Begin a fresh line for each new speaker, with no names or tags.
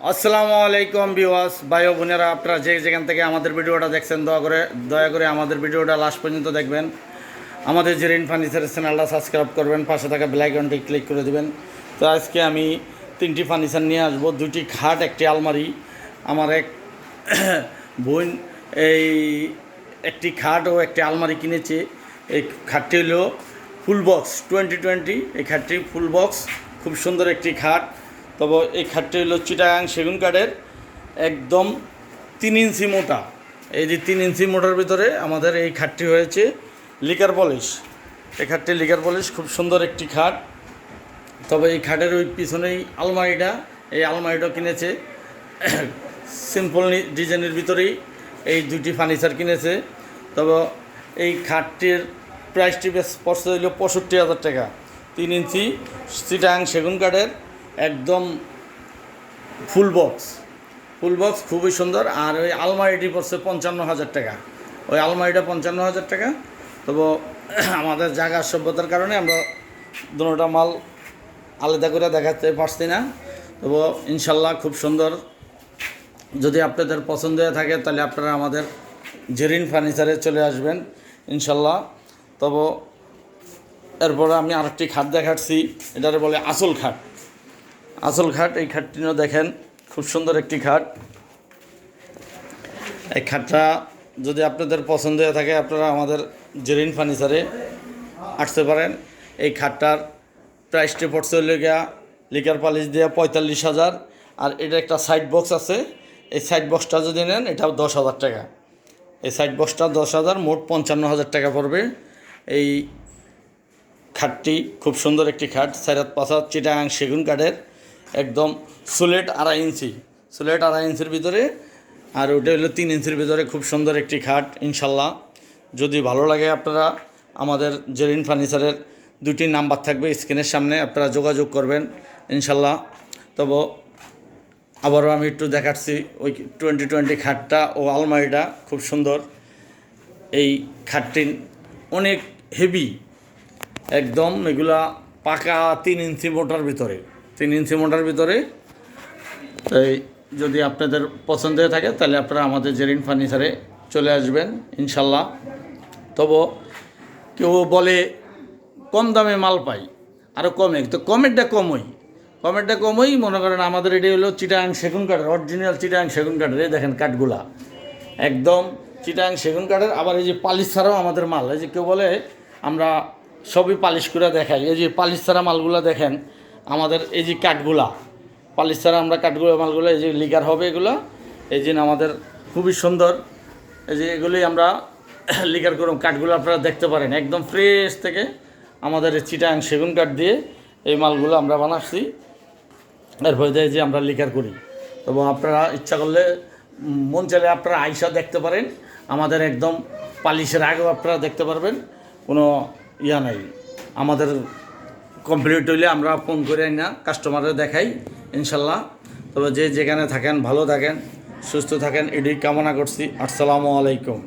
আসসালামু আলাইকুম বিওয়াস ভাই বোনেরা, আপনারা যে যেখান থেকে আমাদের ভিডিওটা দেখছেন, দয়া করে দয়া করে আমাদের ভিডিওটা লাস্ট পর্যন্ত দেখবেন। আমাদের জেরিন ফার্নিচারের চ্যানেলটা সাবস্ক্রাইব করবেন, পাশে থাকা বেলাইকনটি ক্লিক করে দেবেন। তো আজকে আমি তিনটি ফার্নিচার নিয়ে আসব, দুটি খাট, একটি আলমারি। আমার এক বোন এই একটি খাট ও একটি আলমারি কিনেছে। এই খাটটি হলো ফুল বক্স টোয়েন্টি টোয়েন্টি এই খাটটি ফুল বক্স খুব সুন্দর একটি খাট। তবে এই খাটটি হলো চিটাগাং সেগুন কাঠের একদম তিন ইঞ্চি মোটা। এই যে তিন ইঞ্চি মোটার ভিতরে আমাদের এই খাটটি হয়েছে লিকার পলিশ। এই খাটটি লিকার পলিশ, খুব সুন্দর একটি খাট। তবে এই খাটের ওই পিছনেই আলমারিটা, এই আলমারিটা কিনেছে। সিম্পল ডিজাইনের ভিতরেই এই দুটি ফার্নিচার কিনেছে। তবে এই খাটটির প্রাইসটি বেশ পড়ছে হইল পঁয়ষট্টি হাজার টাকা। তিন ইঞ্চি সিটাং সেগুন কাঠের একদম ফুল বক্স। ফুল বক্স খুবই সুন্দর। আর ওই আলমারিটি পড়ছে পঞ্চান্ন হাজার টাকা। ওই আলমারিটা পঞ্চান্ন হাজার টাকা। তবে আমাদের জায়গার সভ্যতার কারণে আমরা দুটা মাল আলাদা করে দেখাতে পারছি না। তবু ইনশাল্লাহ খুব সুন্দর। যদি আপনাদের পছন্দ হয়ে থাকে, তাহলে আপনারা আমাদের জেরিন ফার্নিচারে চলে আসবেন ইনশাল্লাহ। তবু এরপরে আমি আরেকটি খাট দেখাচ্ছি। এটারে বলে আসল খাট। আসল খাট এই খাটটিও দেখেন, খুব সুন্দর একটি খাট এই খাটটা যদি আপনাদের পছন্দ হয়ে থাকে, আপনারা আমাদের জেরিন ফার্নিচারে আসতে পারেন। এই খাটটার প্রাইসটি পড়ছে গিয়া লিকার পালিশ দিয়ে পঁয়তাল্লিশ হাজার। আর এটা একটা সাইড বক্স আছে। এই সাইড বক্সটা যদি নেন, এটাও দশ হাজার টাকা। এই সাইড বক্সটা দশ হাজার, মোট পঞ্চান্ন হাজার টাকা পড়বে। এই খাটটি খুব সুন্দর একটি খাট সাইরাত পাশা চিটাং সেগুন কাঠের একদম সুলেট আড়াই ইঞ্চি, সুলেট আড়াই ইঞ্চির ভিতরে, আর ওটা হলো তিন ইঞ্চির ভিতরে খুব সুন্দর একটি খাট, ইনশাল্লাহ। যদি ভালো লাগে আপনারা আমাদের জেরিন ফার্নিচারের দুটি নাম্বার থাকবে স্ক্রিনের সামনে, আপনারা যোগাযোগ করবেন, ইনশাল্লাহ। তবে আবারও আমি একটু দেখাচ্ছি ওই টোয়েন্টি টোয়েন্টি খাটটা ও আলমারিটা, খুব সুন্দর। এই খাটটি অনেক হেভি, একদম এগুলা পাকা তিন ইঞ্চি মোটার ভিতরে। তিন ইঞ্চি মোটার ভিতরে। তাই যদি আপনাদের পছন্দ হয়ে থাকে, তাহলে আপনারা আমাদের জেরিন ফার্নিচারে চলে আসবেন, ইনশাল্লাহ। তবু কেউ বলে কম দামে মাল পাই আরও কমে। তো কমেরটা কমই। কমেরটা কমই, মনে করেন আমাদের এটি হলো চিটাং সেগুন কাঠের অরিজিনাল চিটাং সেগুন কাঠের। এই দেখেন কাঠগুলা। একদম চিটাং সেগুন কাঠের, আবার এই যে পালিশ ছাড়াও আমাদের মাল। এই যে কেউ বলে, আমরা সবই পালিশ করে দেখাই। এই যে পালিশ ছাড়া মালগুলো দেখেন আমাদের এই যে কাঠগুলা, পালিশ ছাড়া আমরা কাঠগুলো মালগুলো, এই যে লিগার হবে এগুলো, এই যে আমাদের খুবই সুন্দর, এই যে এগুলি আমরা লিগার করুন কাঠগুলো আপনারা দেখতে পারেন, একদম ফ্রেশ থেকে আমাদের চিটাং সেগুন কাঠ দিয়ে এই মালগুলো আমরা বানাচ্ছি। এরপরে দেয় যে আমরা লিকার করি, এবং আপনারা ইচ্ছা করলে, মন চাইলে আপনারা আইসা দেখতে পারেন, আমাদের একদম পালিশের আগেও আপনারা দেখতে পারবেন, কোনো ইয়া নাই, আমাদের কমপ্লিট হইলে আমরা ফোন করে না কাস্টমারে দেখাই, ইনশাল্লাহ। তবে যে যেখানে থাকেন, ভালো থাকেন, সুস্থ থাকেন এটি কামনা করছি। আসসালামু আলাইকুম।